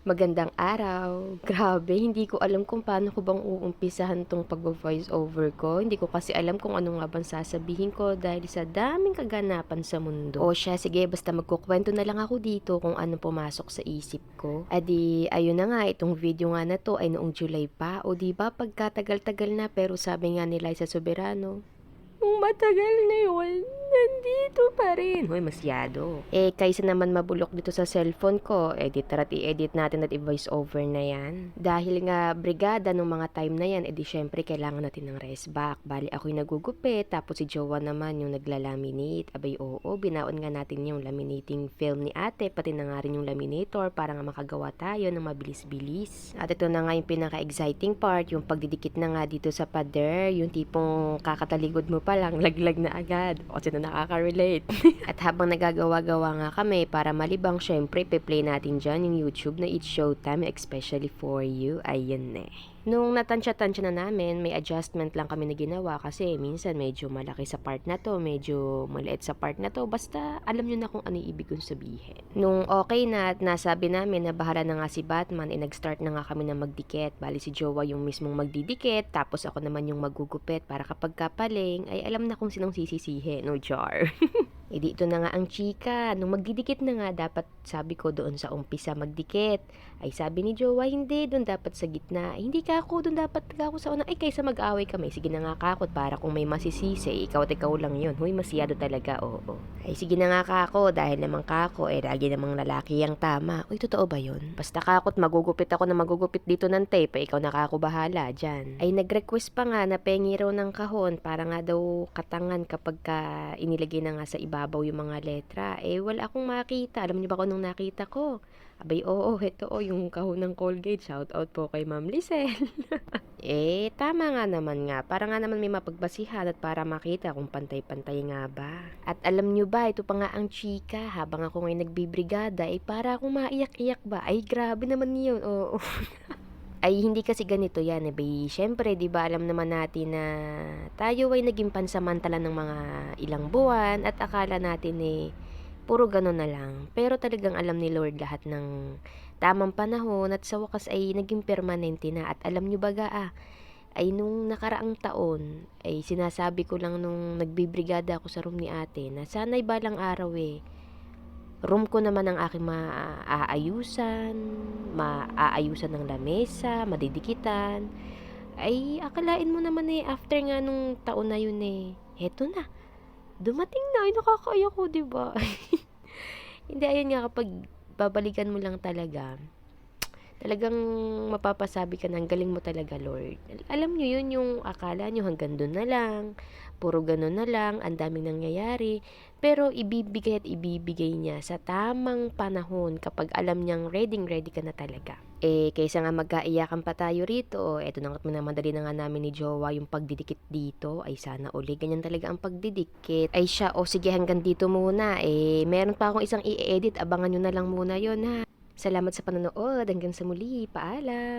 Magandang araw. Grabe, hindi ko alam kung paano ko bang uumpisahan tong pag-voice over ko. Hindi ko kasi alam kung ano nga bang sasabihin ko dahil sa daming kaganapan sa mundo. O siya, sige, basta magkukwento na lang ako dito kung ano pumasok sa isip ko. Adi, ayun na nga, itong video nga na to ay noong July pa. O di ba pagkatagal-tagal na pero sabi nga ni Liza Soberano, matagal na yun, nandito pa rin. Hoy, masyado. Eh, kaysa naman mabulok dito sa cellphone ko, edit at i-edit natin at i-voice over na yan. Dahil nga brigada nung mga time na yan, edi syempre kailangan natin ng rest back. Bali, ako'y nagugupit, tapos si Jowa naman yung naglalaminate. Abay, oo, binaon nga natin yung laminating film ni ate, pati na nga rin yung laminator para nga makagawa tayo ng mabilis-bilis. At ito na nga yung pinaka-exciting part, yung pagdidikit na nga dito sa pader, yung tipong kakataligod mo pa lang, laglag na agad. O, sino nakaka-relate? At habang nagagawa-gawa nga kami, para malibang, syempre, pe-play natin dyan yung YouTube na It's Showtime, especially for you. Ayun eh. Nung natansya-tansya na namin, may adjustment lang kami na ginawa kasi minsan medyo malaki sa part na to, medyo maliit sa part na to. Basta alam nyo na kung ano ibig kong sabihin. Nung okay na at nasabi namin na bahala na nga si Batman, eh nag-start na nga kami na magdikit. Bali si Jowa yung mismong magdidikit, tapos ako naman yung magugupit para kapag kapaling, ay alam na kung sinong sisisihe. No jar. E di ito na nga ang chika. Nung magdidikit na nga, dapat sabi ko doon sa umpisa magdikit. Ay sabi ni Jowa, hindi, doon dapat sa gitna. Ay, hindi ka ako, doon dapat ka ako sa una. Ay, kaysa mag-away kami, sige na nga kakot para kung may masisisi, ikaw at ikaw lang yun. Huy, masyado talaga, oo. Ay, sige na nga kako, dahil naman kako, eh, lagi namang lalaki ang tama. Uy, totoo ba yun? Basta kakot, magugupit ako na magugupit dito ng tape, eh, ikaw na kako bahala dyan. Ay, nag-request pa nga na pengi ng kahon para nga daw katangan kapag ka inilagay na nga sa ibabaw yung mga letra. Eh, wala akong makita. Alam niyo ba kung anong nakita ko? Abay, oo, ito o, yung kahon ng Colgate. Shout out po kay Ma'am Lisel. eh, tama nga naman nga. Para nga naman may mapagbasihan at para makita kung pantay-pantay nga ba. At alam nyo ba, ito pa nga ang chika. Habang ako ngayon nagbibrigada, eh para akong maiyak-iyak ba? Ay, grabe naman yun. Oo. ay hindi kasi ganito yan eh. Bay, syempre, di ba alam naman natin na tayo ay naging pansamantala ng mga ilang buwan at akala natin eh puro ganun na lang. Pero talagang alam ni Lord lahat ng tamang panahon at sa wakas ay naging permanente na. At alam nyo baga ah, ay nung nakaraang taon, ay sinasabi ko lang nung nagbibrigada ako sa room ni ate na sana'y balang araw eh, room ko naman ang aking maaayusan, maaayusan ng lamesa, madidikitan. Ay, akalain mo naman eh, after nga nung taon na yun eh, heto na, dumating na, ay nakakaya ko, di ba? Hindi, ayun nga, kapag babalikan mo lang talaga, talagang mapapasabi ka ng galing mo talaga, Lord. Alam nyo yun, yung akala nyo hanggang doon na lang, puro ganun na lang, ang daming nangyayari, pero ibibigay at ibibigay niya sa tamang panahon kapag alam niyang ready ready ka na talaga. Eh, kaysa nga magkaiyakan pa tayo rito, eto na nga't minamadali na nga namin ni Jowa yung pagdidikit dito, ay sana uli, ganyan talaga ang pagdidikit. Ay siya, o sige hanggang dito muna, eh, meron pa akong isang i-edit, abangan nyo na lang muna yon ha. Salamat sa panonood, hanggang sa muli, paalam!